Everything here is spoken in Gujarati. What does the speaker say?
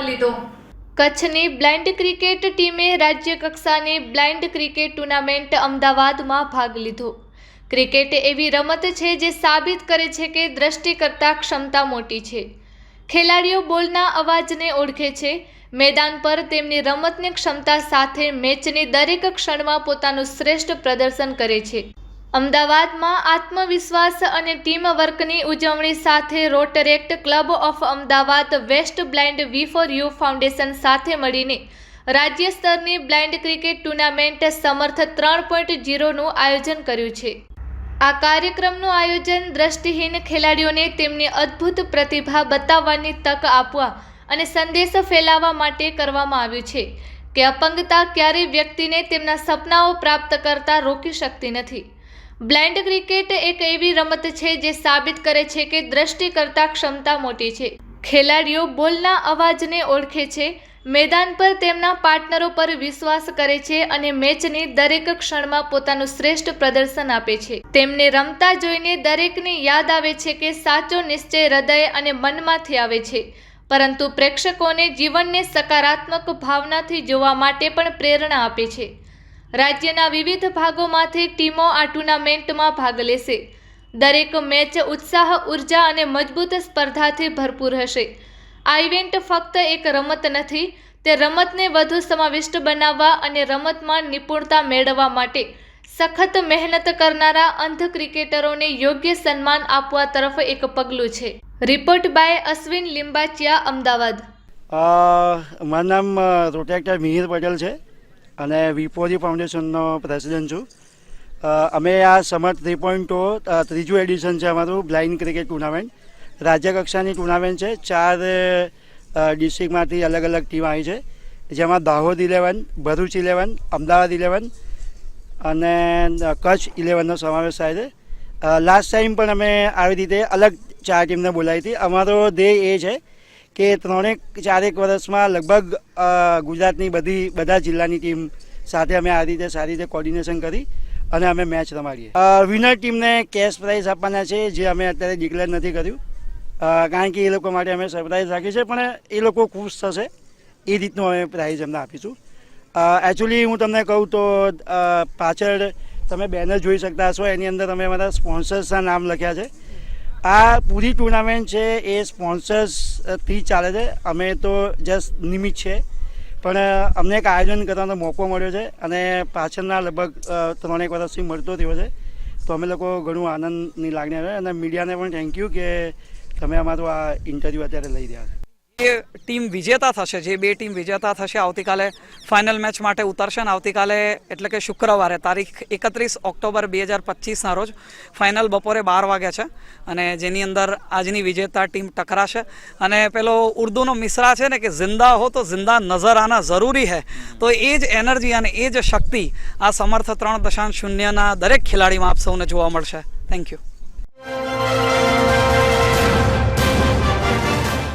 લીધો. કચ્છની બ્લાઇન્ડ ક્રિકેટ ટીમે રાજ્ય કક્ષાની બ્લાઇન્ડ ક્રિકેટ ટુર્નામેન્ટ અમદાવાદમાં ભાગ લીધો. ક્રિકેટ એવી રમત છે જે સાબિત કરે છે કે દ્રષ્ટિ કરતાં ક્ષમતા મોટી છે. ખેલાડીઓ બોલના અવાજને ઓળખે છે. મેદાન પર તેમની રમતની ક્ષમતા સાથે મેચની દરેક ક્ષણમાં પોતાનું શ્રેષ્ઠ પ્રદર્શન કરે છે. અમદાવાદમાં આત્મવિશ્વાસ અને ટીમ વર્કની ઉજવણી સાથે Rotaract club of Ahmedabad west blind we for you foundation સાથે મળીને રાજ્ય સ્તરની બ્લાઇન્ડ ક્રિકેટ ટુર્નામેન્ટ સમર્થ ત્રણ પોઈન્ટ જીરોનું આયોજન કર્યું છે. આ કાર્યક્રમનું આયોજન દ્રષ્ટિહીન ખેલાડીઓને તેમની અદ્ભુત પ્રતિભા બતાવવાની તક આપવા અને સંદેશ ફેલાવવા માટે કરવામાં આવ્યું છે કે અપંગતા ક્યારેય વ્યક્તિને તેમના સપનાઓ પ્રાપ્ત કરતા રોકી શકતી નથી. બ્લાઇન્ડ ક્રિકેટ એક એવી રમત છે જે સાબિત કરે છે કે દ્રષ્ટિ કરતાં ક્ષમતા મોટી છે. ખેલાડીઓ બોલના અવાજને ઓળખે છે, મેદાન પર તેમના પાર્ટનરો પર વિશ્વાસ કરે છે અને મેચની દરેક ક્ષણમાં પોતાનું શ્રેષ્ઠ પ્રદર્શન આપે છે. તેમને રમતા જોઈને દરેકને યાદ આવે છે કે સાચો નિશ્ચય હૃદય અને મનમાંથી આવે છે. પરંતુ પ્રેક્ષકોને જીવનને સકારાત્મક ભાવનાથી જોવા માટે પણ પ્રેરણા આપે છે. રાજ્યના વિવિધ ભાગોમાંથી ટીમો આ ટુર્નામેન્ટમાં ભાગ લેશે. દરેક મેચ ઉત્સાહ, ઊર્જા અને મજબૂત સ્પર્ધાથી ભરપૂર હશે. આ ઇવેન્ટ ફક્ત એક રમત નથી, તે રમતને વધુ સમાવિષ્ટ બનાવવા અને રમતમાં નિપુણતા મેળવવા માટે સખત મહેનત કરનારા અંધ ક્રિકેટરોને યોગ્ય સન્માન આપવા તરફ એક પગલું છે. Report by Ashwin Limbachiya, Ahmedabad. મારું નામ રોટેક્ટર મિહિર પટેલ છે. અને વિપોરી ફાઉન્ડેશનનો પ્રેસિડેન્ટ છું. અમે આ સમર થ્રી પોઈન્ટ ત્રીજું એડિશન છે અમારું, બ્લાઇન્ડ ક્રિકેટ ટુર્નામેન્ટ. રાજ્ય કક્ષાની ટુર્નામેન્ટ છે, ચાર ડિસ્ટ્રિક્ટમાંથી અલગ અલગ ટીમ આવી છે. જેમાં Dahod eleven, Bharuch eleven, Ahmedabad eleven અને કચ્છ ઇલેવનનો સમાવેશ થાય છે. લાસ્ટ ટાઈમ પણ અમે આવી રીતે અલગ ચાર ટીમને બોલાવી હતી. અમારો ધ્યેય એ છે કે ત્રણેક ચારેક વર્ષમાં લગભગ ગુજરાતની બધી, બધા જિલ્લાની ટીમ સાથે અમે આ રીતે સારી રીતે કોર્ડિનેશન કરી અને અમે મેચ રમાડીએ. વિનર ટીમને કેશ પ્રાઇઝ આપવાના છે, જે અમે અત્યારે ડિક્લેર નથી કર્યું. કારણ કે એ લોકો માટે અમે સરપ્રાઇઝ રાખી છે પણ એ લોકો ખુશ થશે. એ રીતનું અમે પ્રાઇઝ એમને આપીશું. એકચ્યુઅલી હું તમને કહું તો પાછળ તમે બેનર જોઈ શકતા હશો, એની અંદર અમે અમારા સ્પોન્સર્સના નામ લખ્યા છે. આ પૂરી ટુર્નામેન્ટ છે, એ સ્પોન્સર્સથી ચાલે છે. અમે તો જસ્ટ નિમિત્ત છે. પણ અમને એક આયોજન કરવાનો મોકો મળ્યો છે અને પાછળના લગભગ ત્રણેક વર્ષથી મળતો થયો છે. તો અમે લોકો ઘણું આનંદની લાગણી આવે અને મીડિયાને પણ થેન્ક યુ કે તમે અમારું આ ઇન્ટરવ્યૂ અત્યારે લઈ રહ્યા છો. જે ટીમ વિજેતા થશે, જે બે ટીમ વિજેતા થશે, આવતીકાલે ફાઇનલ મેચ માટે ઉતરશે ને આવતીકાલે એટલે કે શુક્રવારે, તારીખ એકત્રીસ ઓક્ટોબર બે હજાર પચીસના રોજ ફાઇનલ બપોરે બાર વાગે છે અને જેની અંદર આજની વિજેતા ટીમ ટકરાશે. અને પેલો ઉર્દુનો મિસરા છે ને કે જિંદા હો તો જિંદા નજર આના જરૂરી હે. તો એ જ એનર્જી અને એ જ શક્તિ આ સમર્થ ત્રણ દશાંશ શૂન્યના દરેક ખેલાડીમાં આપ સૌને જોવા મળશે. Thank you